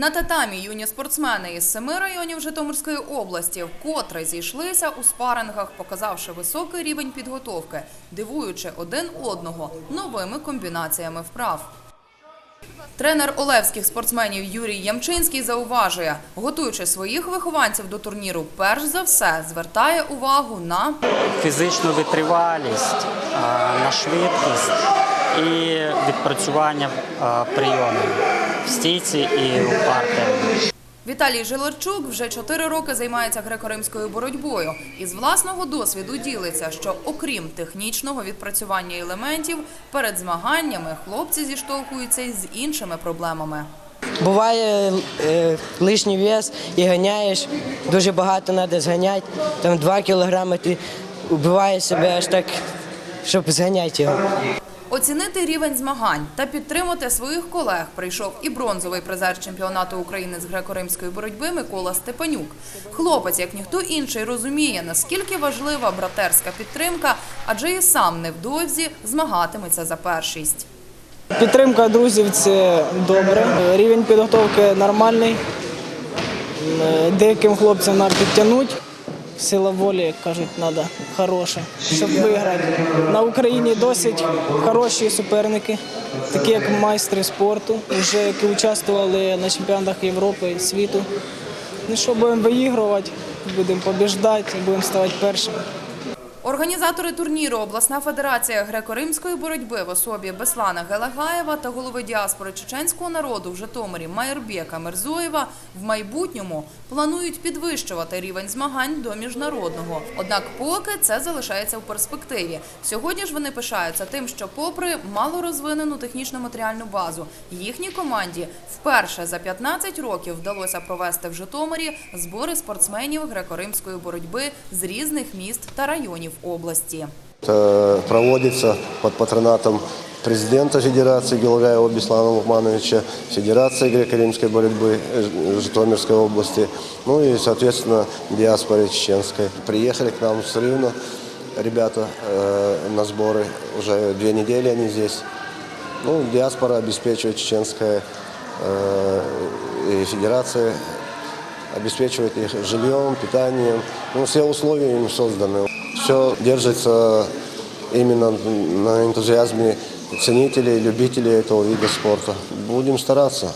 На татамі юні спортсмени із семи районів Житомирської області вкотре зійшлися у спарингах, показавши високий рівень підготовки, дивуючи один одного новими комбінаціями вправ. Тренер олевських спортсменів Юрій Ямчинський зауважує, готуючи своїх вихованців до турніру, перш за все звертає увагу на фізичну витривалість, на швидкість і відпрацювання прийомів стійці і у партері. Віталій Жиларчук вже чотири роки займається греко-римською боротьбою і з власного досвіду ділиться, що окрім технічного відпрацювання елементів, перед змаганнями хлопці зіштовхуються із іншими проблемами. Буває е, лишній вес і ганяєш, дуже багато треба зганяти, там 2 кілограми ти вбиваєш себе аж так, щоб зганяти його. Оцінити рівень змагань та підтримати своїх колег прийшов і бронзовий призер чемпіонату України з греко-римської боротьби Микола Степанюк. Хлопець, як ніхто інший, розуміє, наскільки важлива братерська підтримка, адже і сам невдовзі змагатиметься за першість. Підтримка друзів це добре. Рівень підготовки нормальний. Е, Деяким хлопцям треба підтягнути. Сила волі, як кажуть, треба хороша, щоб виграти. На Україні досить хороші суперники, такі як майстри спорту, вже які участвували на чемпіонатах Європи і світу. Ну що, будемо виігрувати, будемо побіждати, будемо ставати першими. Організатори турніру обласна федерація греко-римської боротьби в особі Беслана Гелагаєва та голови діаспори чеченського народу в Житомирі Майорбека Мерзоєва в майбутньому планують підвищувати рівень змагань до міжнародного. Однак, поки це залишається в перспективі. Сьогодні ж вони пишаються тим, що, попри малорозвинену технічно-матеріальну базу, їхній команді вперше за 15 років вдалося провести в Житомирі збори спортсменів греко-римської боротьби з різних міст та районів області. Это проводится под патронатом президента Федерации Гелагаева Беслана Лукмановича, Федерации греко-римской борьбы э, Житомирской области, ну и, соответственно, диаспоры чеченской. Приехали к нам с Рівно ребята э, на сборы, уже две недели они здесь. Ну, диаспора обеспечивает чеченская э, и федерация обеспечивает их жильем, питанием. Ну, все условия им созданы. Все держится именно на энтузиазме ценителей, любителей этого вида спорта. Будем стараться.